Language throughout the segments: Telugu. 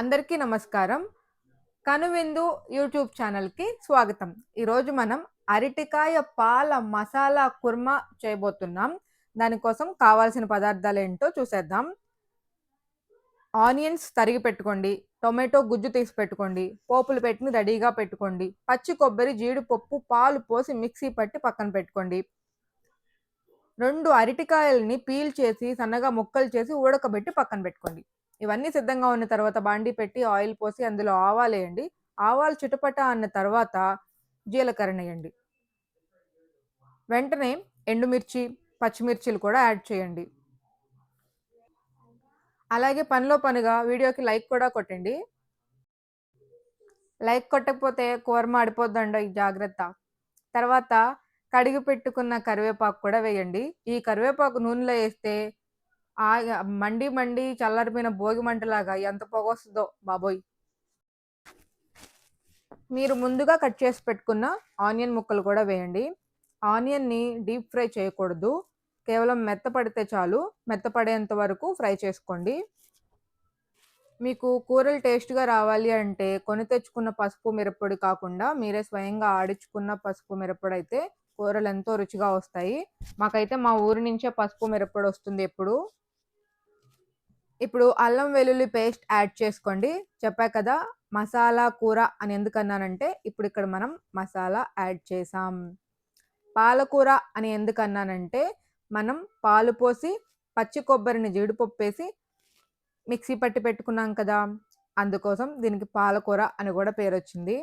అందరికీ నమస్కారం. కనువిందు యూట్యూబ్ ఛానల్కి స్వాగతం. ఈరోజు మనం అరటికాయ పాల మసాలా కుర్మా చేయబోతున్నాం. దానికోసం కావాల్సిన పదార్థాలు ఏంటో చూసేద్దాం. ఆనియన్స్ తరిగి పెట్టుకోండి టొమాటో గుజ్జు తీసి పెట్టుకోండి పోపులు పెట్టిన రెడీగా పెట్టుకోండి పచ్చి కొబ్బరి జీడిపప్పు పాలు పోసి మిక్సీ పట్టి పక్కన పెట్టుకోండి. రెండు అరటికాయల్ని పీల్ చేసి సన్నగా ముక్కలు చేసి ఉడకబెట్టి పక్కన పెట్టుకోండి. ఇవన్నీ సిద్ధంగా ఉన్న తర్వాత బాండి పెట్టి ఆయిల్ పోసి అందులో ఆవాలు వేయండి. ఆవాలు చిటపట అన్న తర్వాత జీలకర్ర వేయండి వెంటనే ఎండుమిర్చి పచ్చిమిర్చిలు కూడా యాడ్ చేయండి. అలాగే పనిలో పనిగా వీడియోకి లైక్ కూడా కొట్టండి. లైక్ కొట్టకపోతే కూర ఈ జాగ్రత్త. తర్వాత కడిగి పెట్టుకున్న కరివేపాకు కూడా వేయండి. ఈ కరివేపాకు నూనెలో వేస్తే ఆ మండి మండి చల్లారిపోయిన భోగి మంటలాగా ఎంత పొగ వస్తుందో బాబోయ్. మీరు ముందుగా కట్ చేసి పెట్టుకున్న ఆనియన్ ముక్కలు కూడా వేయండి. ఆనియన్ని డీప్ ఫ్రై చేయకూడదు. కేవలం మెత్తపడితే చాలు. మెత్తపడేంత వరకు ఫ్రై చేసుకోండి. మీకు కూరలు టేస్ట్గా రావాలి అంటే కొని తెచ్చుకున్న పసుపు మిరప్పొడి కాకుండా మీరే స్వయంగా ఆడించుకున్న పసుపు మిరప్పొడి అయితే కూరలు ఎంతో రుచిగా వస్తాయి. మాకైతే మా ఊరి నుంచే పసుపు మిరప్పొడి వస్తుంది ఎప్పుడు. ఇప్పుడు అల్లం వెల్లుల్లి పేస్ట్ యాడ్ చేసుకోండి. చెప్పా కదా మసాలా కూర అని ఎందుకు అన్నానంటే ఇప్పుడు ఇక్కడ మనం మసాలా యాడ్ చేసాం. పాలకూర అని ఎందుకన్నానంటే మనం పాలు పోసి పచ్చి కొబ్బరిని జీడిపప్పు వేసి మిక్సీ పట్టి పెట్టుకున్నాం కదా. అందుకోసం దీనికి పాలకూర అని కూడా పేరు వచ్చింది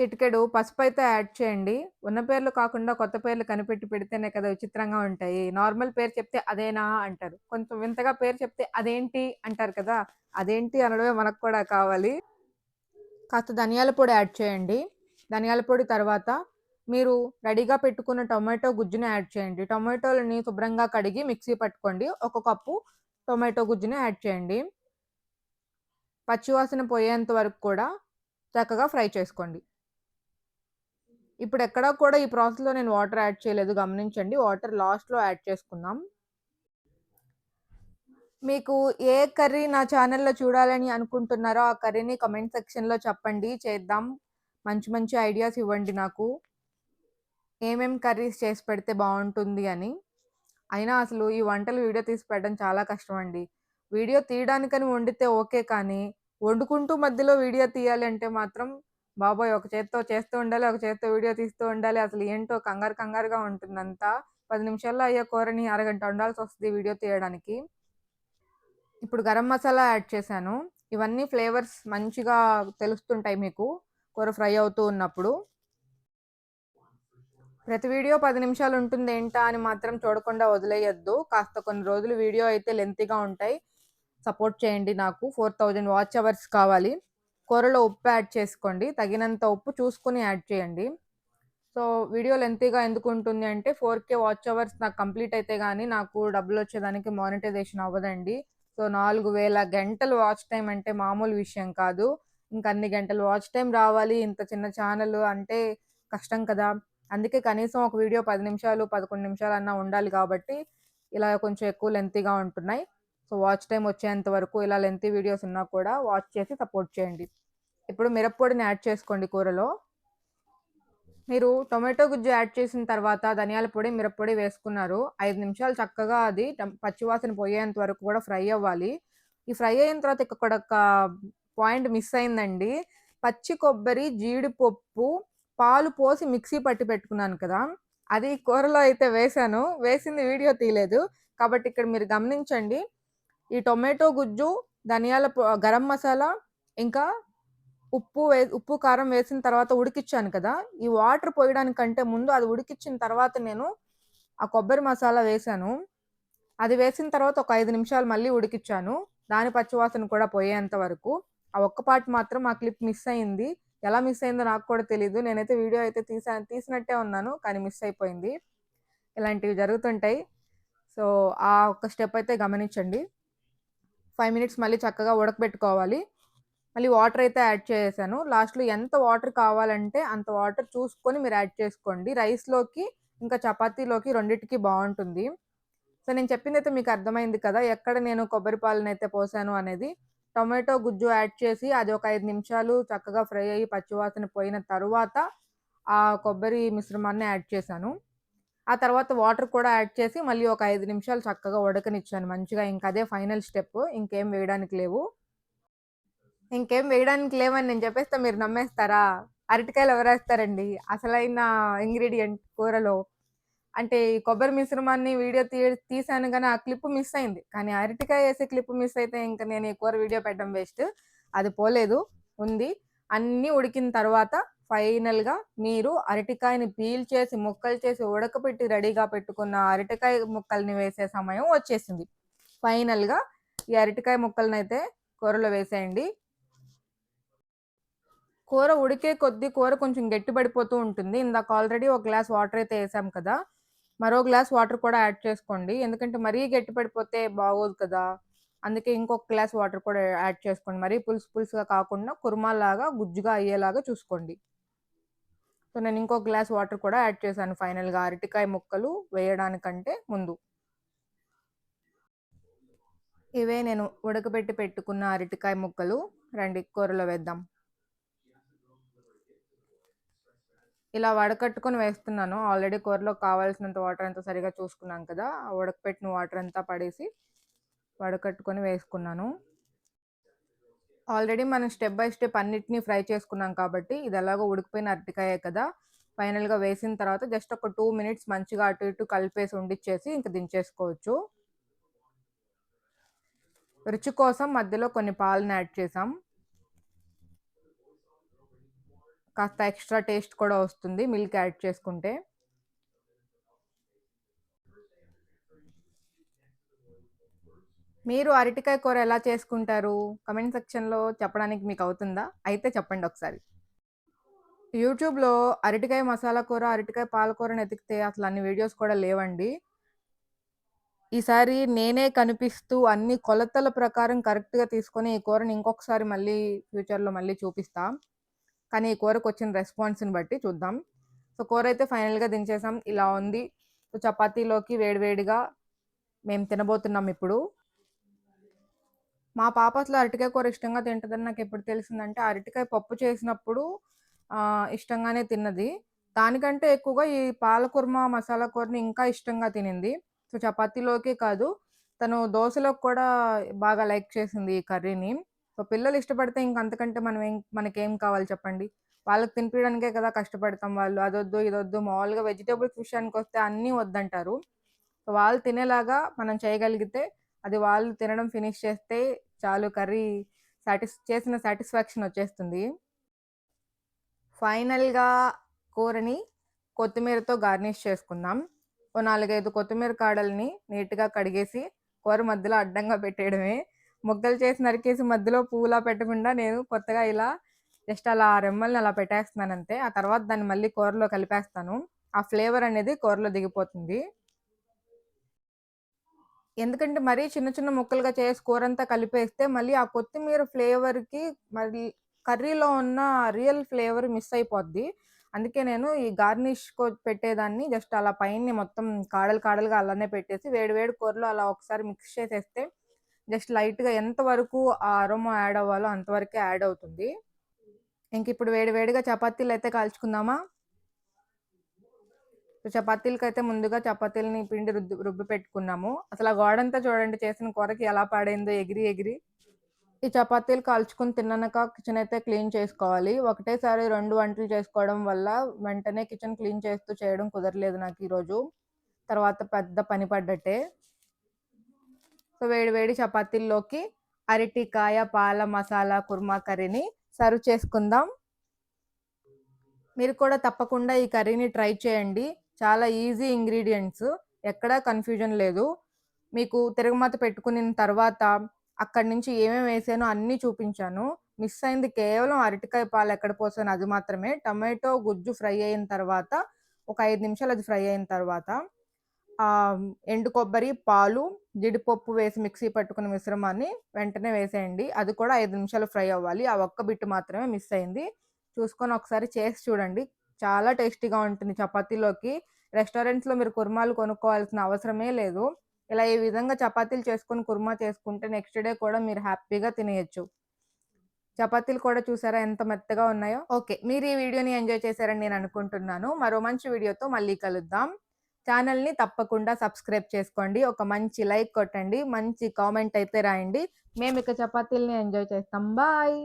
చిటికెడు పసుపు అయితే యాడ్ చేయండి. ఉన్న పేర్లు కాకుండా కొత్త పేర్లు కనిపెట్టి పెడితేనే కదా విచిత్రంగా ఉంటాయి. నార్మల్ పేరు చెప్తే అదేనా అంటారు. కొంచెం వింతగా పేరు చెప్తే అదేంటి అంటారు కదా. అదేంటి అనడమే మనకు కూడా కావాలి. కాస్త ధనియాల పొడి యాడ్ చేయండి. ధనియాల పొడి తర్వాత మీరు రెడీగా పెట్టుకున్న టొమాటో గుజ్జుని యాడ్ చేయండి. టొమాటోలని శుభ్రంగా కడిగి మిక్సీ పట్టుకోండి. ఒక కప్పు టొమాటో గుజ్జుని యాడ్ చేయండి. పచ్చివాసన పోయేంత వరకు కూడా చక్కగా ఫ్రై చేసుకోండి. ఇప్పుడు ఎక్కడా కూడా ఈ ప్రాసెస్లో నేను వాటర్ యాడ్ చేయలేదు గమనించండి. వాటర్ లాస్ట్లో యాడ్ చేసుకుందాం. మీకు ఏ కర్రీ నా ఛానల్లో చూడాలని అనుకుంటున్నారో ఆ కర్రీని కమెంట్ సెక్షన్లో చెప్పండి. చేద్దాం. మంచి మంచి ఐడియాస్ ఇవ్వండి నాకు. ఏమేం కర్రీస్ చేసి పెడితే బాగుంటుంది అని. అయినా అసలు ఈ వంటలు వీడియో తీసి పెట్టడం చాలా కష్టం అండి. వీడియో తీయడానికని వండితే ఓకే కానీ వండుకుంటూ మధ్యలో వీడియో తీయాలి అంటే మాత్రం బాబోయ్ ఒక చేత్తో చేస్తూ ఉండాలి ఒక చేత్తో వీడియో తీస్తూ ఉండాలి. అసలు ఏంటో కంగారు కంగారుగా ఉంటుందంతా. పది నిమిషాల్లో అయ్యే కూరని అరగంట ఉండాల్సి వస్తుంది వీడియో తీయడానికి. ఇప్పుడు గరం మసాలా యాడ్ చేశాను. ఇవన్నీ ఫ్లేవర్స్ మంచిగా తెలుస్తుంటాయి మీకు కూర ఫ్రై అవుతూ ఉన్నప్పుడు. ప్రతి వీడియో పది నిమిషాలు ఉంటుంది ఏంటా అని మాత్రం చూడకుండా వదిలేయద్దు. కాస్త కొన్ని రోజులు వీడియో అయితే లెంతీగా ఉంటాయి. సపోర్ట్ చేయండి నాకు. ఫోర్ థౌజండ్ వాచ్ అవర్స్ కావాలి. కూరలో ఉప్పు యాడ్ చేసుకోండి. తగినంత ఉప్పు చూసుకుని యాడ్ చేయండి. సో వీడియో లెంతీగా ఎందుకు ఉంటుంది అంటే ఫోర్ కే వాచ్ అవర్స్ నాకు కంప్లీట్ అయితే కానీ నాకు డబ్బులు వచ్చేదానికి మానిటైజేషన్ అవ్వదండి. సో నాలుగు వేల గంటలు వాచ్ టైం అంటే మామూలు విషయం కాదు. ఇంకా అన్ని గంటలు వాచ్ టైం రావాలి. ఇంత చిన్న ఛానల్ అంటే కష్టం కదా. అందుకే కనీసం ఒక వీడియో పది నిమిషాలు పదకొండు నిమిషాలు అన్నా ఉండాలి కాబట్టి ఇలా కొంచెం ఎక్కువ లెంతీగా ఉంటున్నాయి. సో వాచ్ టైం వచ్చేంత వరకు ఇలా లెంతీ వీడియోస్ ఉన్నా కూడా వాచ్ చేసి సపోర్ట్ చేయండి. ఇప్పుడు మిరప్పొడిని యాడ్ చేసుకోండి కూరలో. మీరు టొమాటో గుజ్జు యాడ్ చేసిన తర్వాత ధనియాల పొడి మిరప్పొడి వేసుకున్నారు. ఐదు నిమిషాలు చక్కగా అది పచ్చివాసన పోయేంత వరకు కూడా ఫ్రై అవ్వాలి. ఈ ఫ్రై అయిన తర్వాత ఇక్కడ ఒక పాయింట్ మిస్ అయిందండి. పచ్చి కొబ్బరి జీడిపప్పు పాలు పోసి మిక్సీ పట్టి పెట్టుకున్నాను కదా. అది కూరలో అయితే వేశాను. వేసింది వీడియో తీయలేదు. కాబట్టి ఇక్కడ మీరు గమనించండి. ఈ టొమాటో గుజ్జు ధనియాల గరం మసాలా ఇంకా ఉప్పు వే ఉప్పు కారం వేసిన తర్వాత ఉడికిచ్చాను కదా ఈ వాటర్ పోయడానికంటే ముందు అది ఉడికిచ్చిన తర్వాత నేను ఆ కొబ్బరి మసాలా వేశాను అది వేసిన తర్వాత ఒక ఐదు నిమిషాలు మళ్ళీ ఉడికిచ్చాను. దాని పచ్చివాసన కూడా పోయేంత వరకు. ఆ ఒక్క పార్ట్ మాత్రం ఆ క్లిప్ మిస్ అయింది. ఎలా మిస్ అయిందో నాకు కూడా తెలియదు నేనైతే వీడియో అయితే తీసా తీసినట్టే ఉన్నాను కానీ మిస్ అయిపోయింది. ఇలాంటివి జరుగుతుంటాయి. సో ఆ ఒక్క స్టెప్ అయితే గమనించండి. ఫైవ్ మినిట్స్ మళ్ళీ చక్కగా ఉడకబెట్టుకోవాలి. మళ్ళీ వాటర్ అయితే యాడ్ చేసాను. లాస్ట్లో ఎంత వాటర్ కావాలంటే అంత వాటర్ చూసుకొని మీరు యాడ్ చేసుకోండి. రైస్లోకి ఇంకా చపాతీలోకి రెండింటికి బాగుంటుంది. సో నేను చెప్పింది అయితే మీకు అర్థమైంది కదా ఎక్కడ నేను కొబ్బరి పాలను అయితే పోసాను అనేది. టొమాటో గుజ్జు యాడ్ చేసి అది ఒక ఐదు నిమిషాలు చక్కగా ఫ్రై అయ్యి పచ్చివాసన పోయిన తర్వాత ఆ కొబ్బరి మిశ్రమాన్ని యాడ్ చేశాను. ఆ తర్వాత వాటర్ కూడా యాడ్ చేసి మళ్ళీ ఒక ఐదు నిమిషాలు చక్కగా ఉడకనిచ్చాను మంచిగా. ఇంకా అదే ఫైనల్ స్టెప్. ఇంకేం వేయడానికి లేవు. ఇంకేం వేయడానికి లేవని నేను చెప్పేస్తే మీరు నమ్మేస్తారా? అరటికాయలు ఎవరేస్తారండి? అసలైన ఇంగ్రీడియంట్ కూరలో. అంటే ఈ కొబ్బరి మిశ్రమాన్ని వీడియో తీ తీసాను కానీ ఆ క్లిప్ మిస్ అయింది. కానీ అరటికాయ వేసే క్లిప్ మిస్ అయితే ఇంకా నేను ఈ కూర వీడియో పెట్టడం వేస్ట్. అది పోలేదు. ఉంది. అన్నీ ఉడికిన తర్వాత ఫైనల్‌గా మీరు అరటికాయని పీల్ చేసి, ముక్కలు చేసి, ఉడకపెట్టి రెడీగా పెట్టుకున్న అరటికాయ ముక్కల్ని వేసే సమయం వచ్చేసింది. ఫైనల్‌గా ఈ అరటికాయ ముక్కలనైతే కూరలో వేసేయండి. కూర ఉడికే కొద్దీ కూర కొంచెం గట్టి పడిపోతూ ఉంటుంది. ఇందాక ఆల్రెడీ ఒక గ్లాస్ వాటర్ అయితే వేసాం కదా! మరో గ్లాస్ వాటర్ కూడా యాడ్ చేసుకోండి. ఎందుకంటే మరీ గట్టిపడిపోతే బాగోదు కదా! అందుకే ఇంకొక గ్లాస్ వాటర్ కూడా యాడ్ చేసుకోండి. మరీ పులుసు పులుసుగా కాకుండా కుర్మాలాగా గుజ్జుగా అయ్యేలాగా చూసుకోండి. సో, నేను ఇంకో గ్లాస్ వాటర్ కూడా యాడ్ చేశాను ఫైనల్‌గా అరటికాయ ముక్కలు వేయడానికంటే ముందు. ఇవే నేను ఉడకబెట్టి పెట్టుకున్న అరటికాయ ముక్కలు. రండి కూరలో వేద్దాం. ఇలా వడకట్టుకొని వేస్తున్నాను. ఆల్రెడీ కూరలో కావాల్సినంత వాటర్ అంతా సరిగా చూసుకున్నాం కదా! ఆ ఉడకపెట్టిన వాటర్ అంతా పడేసి వడకట్టుకొని వేసుకున్నాను. ఆల్రెడీ మనం స్టెప్ బై స్టెప్ అన్నిటిని ఫ్రై చేసుకున్నాం కాబట్టి ఇది ఎలాగో ఉడికిపోయిన అరటికాయే కదా! ఫైనల్‌గా వేసిన తర్వాత జస్ట్ ఒక టూ మినిట్స్ మంచిగా అటు ఇటు కలిపేసి ఉండిచ్చేసి ఇంకా దించేసుకోవచ్చు. రుచి కోసం మధ్యలో కొన్ని పాలను యాడ్ చేసాం కాస్త ఎక్స్‌ట్రా టేస్ట్ కూడా వస్తుంది మిల్క్ యాడ్ చేసుకుంటే. మీరు అరటికాయ కూర ఎలా చేసుకుంటారు? కమెంట్ సెక్షన్‌లో చెప్పడానికి మీకు అవుతుందా అయితే చెప్పండి ఒకసారి. యూట్యూబ్‌లో అరటికాయ మసాలా కూర, అరటికాయ పాలకూర ఎతికితే అసలు అన్ని వీడియోస్ కూడా లేవండి. ఈసారి నేనే కనిపిస్తూ అన్ని కొలతల ప్రకారం కరెక్ట్‌గా తీసుకొని ఈ కూరని ఇంకొకసారి మళ్ళీ ఫ్యూచర్‌లో మళ్ళీ చూపిస్తా. కానీ ఈ కూరకు వచ్చిన రెస్పాన్స్‌ని బట్టి చూద్దాం. సో, కూర అయితే ఫైనల్‌గా దించేసాం. ఇలా ఉంది. సో, చపాతీలోకి వేడివేడిగా మేము తినబోతున్నాం ఇప్పుడు. మా పాప అసలు అరటికాయ కూర ఇష్టంగా తింటదని నాకెప్పుడు తెలిసిందంటే అరటికాయ పప్పు చేసినప్పుడు ఇష్టంగానే తిన్నది. దానికంటే ఎక్కువగా ఈ పాలకుర్మ, మసాలా కూరని ఇంకా ఇష్టంగా తినింది. సో, చపాతీలోకే కాదు తను దోశలోకి కూడా బాగా లైక్ చేసింది ఈ కర్రీని. సో, పిల్లలు ఇష్టపడితే ఇంకంతకంటే మనం ఏం మనకేం కావాలి చెప్పండి. వాళ్ళకి తినిపించడానికే కదా కష్టపడతాం వాళ్ళు. అదొద్దు, ఇదొద్దు మామూలుగా వెజిటేబుల్స్ విషయానికి వస్తే అన్నీ వద్దంటారు. సో, వాళ్ళు తినేలాగా మనం చేయగలిగితే అది వాళ్ళు తినడం ఫినిష్ చేస్తే చాలు కర్రీ సాటిస్ చేసిన సాటిస్ఫాక్షన్ వచ్చేస్తుంది. ఫైనల్‌గా కూరని కొత్తిమీరతో గార్నిష్ చేసుకుందాం. ఓ 4, 5 కొత్తిమీర కాడల్ని నీట్‌గా కడిగేసి కూర మధ్యలో అడ్డంగా పెట్టేయడమే. ముగ్గలు చేసి నరికేసి మధ్యలో పువ్వులా పెట్టకుండా నేను కొత్తగా ఇలా జస్ట్ అలా రెమ్మల్ని అలా పెట్టేస్తున్నానంతే. ఆ తర్వాత దాన్ని మళ్ళీ కూరలో కలిపేస్తాను. ఆ ఫ్లేవర్ అనేది కూరలో దిగిపోతుంది. ఎందుకంటే మరీ చిన్న చిన్న ముక్కలుగా చేసి కూరంతా కలిపేస్తే మళ్ళీ ఆ కొత్తిమీర ఫ్లేవర్‌కి మరి కర్రీలో ఉన్న రియల్ ఫ్లేవర్ మిస్ అయిపోద్ది. అందుకే నేను ఈ గార్నిష్ పెట్టేదాన్ని జస్ట్ అలా పైన్ని మొత్తం కాడలు కాడలుగా అలానే పెట్టేసి వేడి వేడి కూరలో అలా ఒకసారి మిక్స్ చేసేస్తే జస్ట్ లైట్‌గా ఎంతవరకు ఆ అరోమా యాడ్ అవ్వాలో అంతవరకే యాడ్ అవుతుంది. ఇంక ఇప్పుడు వేడి వేడిగా అయితే కాల్చుకుందామా? సో, అయితే ముందుగా చపాతీలని పిండి రుద్ది రుబ్బి పెట్టుకున్నాము. అసలు ఆ గోడంతా చూడండి చేసిన కూరకి ఎలా పాడైందో ఎగిరి ఎగిరి. ఈ చపాతీలు కాల్చుకొని తిన్నాక కిచెన్ అయితే క్లీన్ చేసుకోవాలి. ఒకటేసారి రెండు వంటలు చేసుకోవడం వల్ల వెంటనే కిచెన్ క్లీన్ చేస్తూ చేయడం కుదరలేదు నాకు ఈరోజు. తర్వాత పెద్ద పని పడ్డట్టే. సో, వేడి వేడి చపాతీల్లోకి అరటికాయ పాల మసాలా కుర్మా కర్రీని సర్వ్ చేసుకుందాం. మీరు కూడా తప్పకుండా ఈ కర్రీని ట్రై చేయండి. చాలా ఈజీ ఇంగ్రీడియంట్స్ ఎక్కడా కన్‌ఫ్యూజన్ లేదు. మీకు తిరగమాత పెట్టుకున్న తర్వాత అక్కడి నుంచి ఏమేమి వేసానో అన్నీ చూపించాను. మిస్ అయింది కేవలం అరటికాయ పాలు ఎక్కడ పోసాను అది మాత్రమే. టమాటో గుజ్జు ఫ్రై అయిన తర్వాత ఒక ఐదు నిమిషాలు అది ఫ్రై అయిన తర్వాత ఎండు కొబ్బరి, పాలు, జీడిపప్పు వేసి మిక్సీ పట్టుకున్న మిశ్రమాన్ని వెంటనే వేసేయండి. అది కూడా ఐదు నిమిషాలు ఫ్రై అవ్వాలి. ఆ ఒక్క బిట్ మాత్రమే మిస్ అయింది. చూసుకొని ఒకసారి చేసి చూడండి. చాలా టేస్టీగా ఉంటుంది చపాతీలోకి. రెస్టారెంట్స్‌లో మీరు కుర్మాలు కొనుక్కోవాల్సిన అవసరమే లేదు. ఇలా ఈ విధంగా చపాతీలు చేసుకుని కుర్మా చేసుకుంటే నెక్స్ట్ డే కూడా మీరు హ్యాపీగా తినేయచ్చు. చపాతీలు కూడా చూసారా ఎంత మెత్తగా ఉన్నాయో? ఓకే మీరు ఈ వీడియోని ఎంజాయ్ చేశారని నేను అనుకుంటున్నాను. మరో మంచి వీడియోతో మళ్ళీ కలుద్దాం. ఛానల్ని తప్పకుండా సబ్స్క్రైబ్ చేసుకోండి. ఒక మంచి లైక్ కొట్టండి. మంచి కామెంట్ అయితే రాయండి. మేము ఇక చపాతీలని ఎంజాయ్ చేస్తాం. బాయ్!